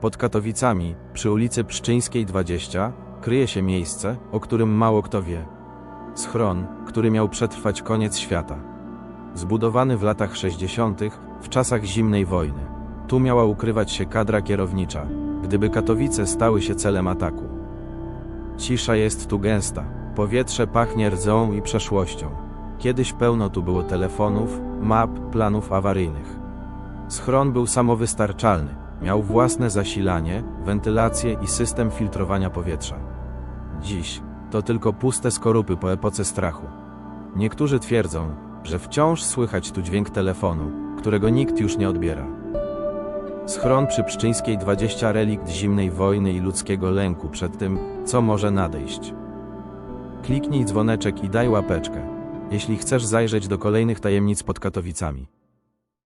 Pod Katowicami, przy ulicy Pszczyńskiej 20, kryje się miejsce, o którym mało kto wie. Schron, który miał przetrwać koniec świata. Zbudowany w latach 60., w czasach zimnej wojny. Tu miała ukrywać się kadra kierownicza, gdyby Katowice stały się celem ataku. Cisza jest tu gęsta, powietrze pachnie rdzą i przeszłością. Kiedyś pełno tu było telefonów, map, planów awaryjnych. Schron był samowystarczalny, miał własne zasilanie, wentylację i system filtrowania powietrza. Dziś to tylko puste skorupy po epoce strachu. Niektórzy twierdzą, że wciąż słychać tu dźwięk telefonu, którego nikt już nie odbiera. Schron przy Pszczyńskiej 20 relikt zimnej wojny i ludzkiego lęku przed tym, co może nadejść. Kliknij dzwoneczek i daj łapeczkę, jeśli chcesz zajrzeć do kolejnych tajemnic pod Katowicami.